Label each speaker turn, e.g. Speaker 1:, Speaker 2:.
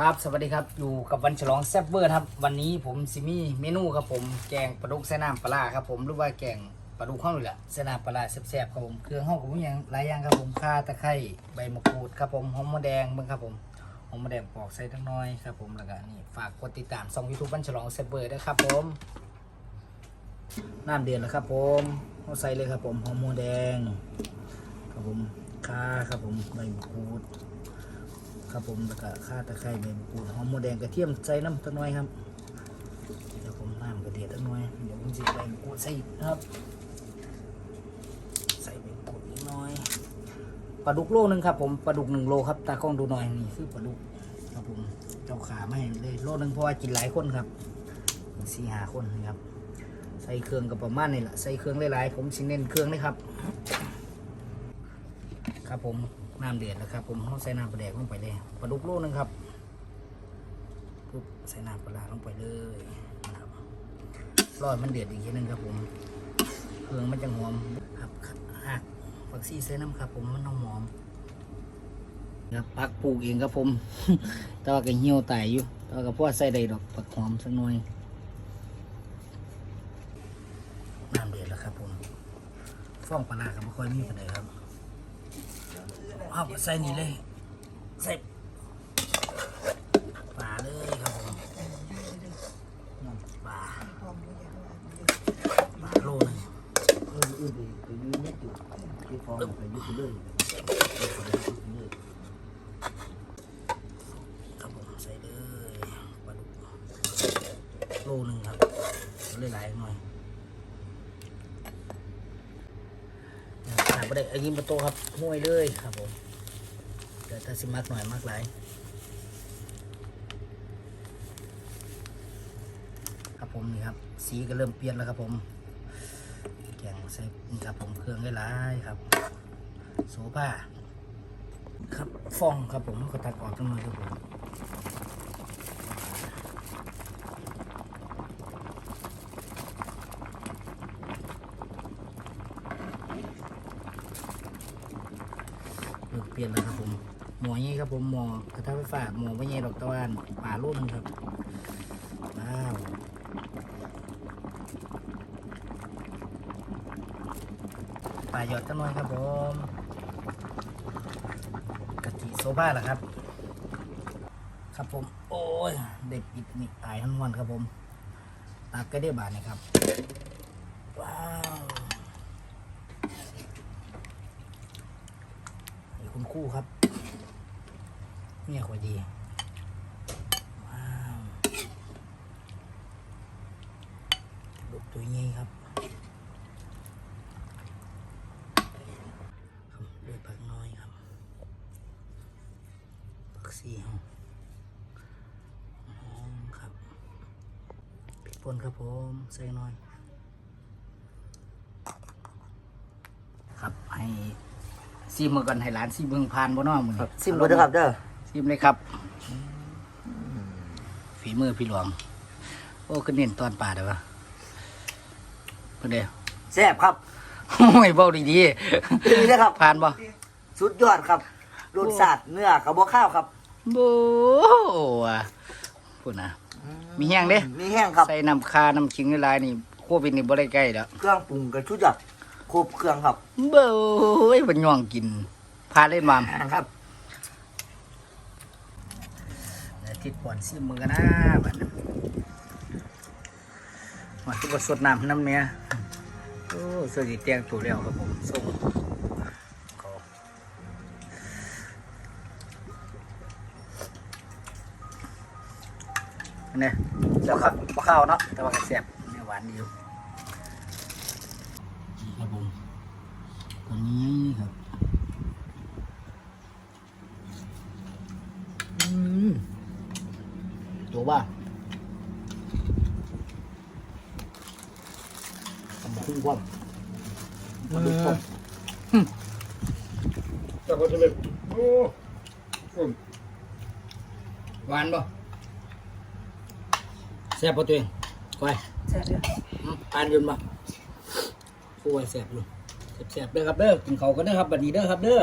Speaker 1: ครับ สวัสดีครับ อยู่กับวันฉลองแซบเบอร์ครับ วันนี้ผมซิมี่เมนูครับผม แกงปลาดุกใส่น้ำปลาครับผมหรือว่าแกงปลาดุกข้าวนี่แหละใส่น้ำปลาแซ่บๆครับผมเครื่องห้องผมอย่างหลายอย่างครับผมข่าตะไคร้ใบมะกรูดครับผมหอมมะแดงเบิ่งครับผมหอมมะแดงปอกใส่ทั้งน้อยครับผมแล้วก็นี่ฝากกดติดตามช่องยูทูบวันฉลองแซบเบอร์ด้วยครับผมน้ำเดือดแล้วครับผมเอาใส่เลยครับผมหอมมะแดง ครับผมข่าครับผมใบมะกรูด ครับผมแล้วก็ข่าตะไคร้ใบมะกรูหอมหัวแดงกระเทียมใส่น้ำตะน้อยครับเดี๋ยวผมน้ำกระเดียดตะน้อยเดี๋ยวผมจะใบมะกรูใส่นะครับ ใส่ใบมะกรูดอีกหน้อยปลาดุกโลนึงครับผมปลาดุกหนึ่งโลครับตากล้องดูหน่อยนี่คือปลาดุกครับผมเจ้าขาไม่เลยโลนึงเพราะว่ากินหลายคนครับสี่หาคนนะครับ ใส่เครื่องกับประมาณนี่แหละใส่เครื่องหลายๆผมสิเน้นเครื่องเลยครับ ครับผม น้ำเดือดแล้วครับ ผมเขาใส่น้ำปลาแดกลงไปเลยปลาดุกโลนึงครับปุ๊บใส่น้ำปลาร้าลงไปเลยนะครับรอดมันเดือดอีกทีนึงครับ ผมเครื่องมันจะหอมครับหักผักซี่ใส่น้ำครับ ผมมันน้องหอมครับปักปลูกเองครับผม แต่ว่าก็เหี่ยวตายอยู่แต่ว่าก็พอใส่ได้ดอกผักหอมสักหน่อยน้ำเดือดแล้วครับผม ฟ้องปลาร้าก็ไม่ค่อยมีปานใดครับ เอาใส่นี่เลยใส่ปลาเลยครับผมปลาปลาโลหนึง
Speaker 2: เอออื่นไปไปยืนไม่จุดที่ฟองไปยืนเลย
Speaker 1: ครับผมใส่เลยปลาดุกโลหนึงครับเลยหลายๆหน่อย ขาดไปได้อันนี้มาโตครับห้วยเลยครับผมเดี๋ยวถ้าสิมักหน่อยมักหลายครับผมนี่ครับ สีก็เริ่มเปลี่ยนแล้วครับผมแกงใส่นี่ครับผมเครื่องได้หลายครับโซฟาครับฟองครับผมก็ตัดออกทั้งหมดครับผม เปลี่ยนแล้วครับผมหมอนี้ครับผมหมอกระทะไฟฟ้าหมอไม่ใหญ่ดอกตะวันป่าลูกนึงครับว้าวป่าหยอดตั้งน้อยครับผมกะทิโซบ้าเหรอครับ ครับผม โอ้ย เด็กปิดนี่ตายทั้งวันครับผมตักก็ได้บาทนะครับ ว้าวนี่ คุณครู่ครับ เนี่ยขวดีว้าวลูกตัวนี้ครับด้วยผักน้อยครับผักซีหอมหอมครับพริกป่นครับผมใส่น่อย ครับให้ ซีมือก่อนให้ร้านซีเมืองพานบ่เน้อมือนี้
Speaker 2: ซิมก่อนนะครับเด้อ
Speaker 1: ซิมเลยครับ ฝีมือพี่หลวง โอ้ก็เน้นตอนป่าเด้อวะเพื่อนเดียว
Speaker 2: แซ่บครับ
Speaker 1: โอ้ยเบ้าดี
Speaker 2: ดีนะครับ
Speaker 1: ๆผ่านบ่
Speaker 2: สุดยอดครับรสชาติเนื้อกับบ่ข้าวครับ
Speaker 1: โบ้ว่ะพูดนะ มีแห้งเด้
Speaker 2: มีแห้งครับ
Speaker 1: ใส่น้ำคาน้ำขิงในลายนี่โควิดนี่บ่ได้ใกล้แล้ว
Speaker 2: เครื่องปรุงกับชุดยอด ครบเครื่องครับ
Speaker 1: เบ้ยมันย่องกิน พาเล่นมาม
Speaker 2: ครับ
Speaker 1: เดี๋ยวทิดป่อนซิมมือกันนะบัดนั้นมาทุบสดน้ำน้ำเนี้ยโอ้เสื้อสีแดงตัวแล้วครับผมส่งเขาอันนี้แล้วครับมะข้าวเนาะแต่ว่าก็แซ่บเนื้อหวานดีอยู่นี่ ครับผมตัวนี้ครับอืมตัวบ้าทำคุ้งความมาดูความ
Speaker 3: แต่พอจะเป็นโอ้อืม
Speaker 1: หวานป่ะแซ่บป่ะตัวเองก้อย
Speaker 2: แซ่บเลย
Speaker 1: อืมปานยืนป่ะ ผู้ไว้แสบอยู่แสบๆเด้อครับเด้อกินเขากันเด้อครับบัดนี้เด้อครับเด้อ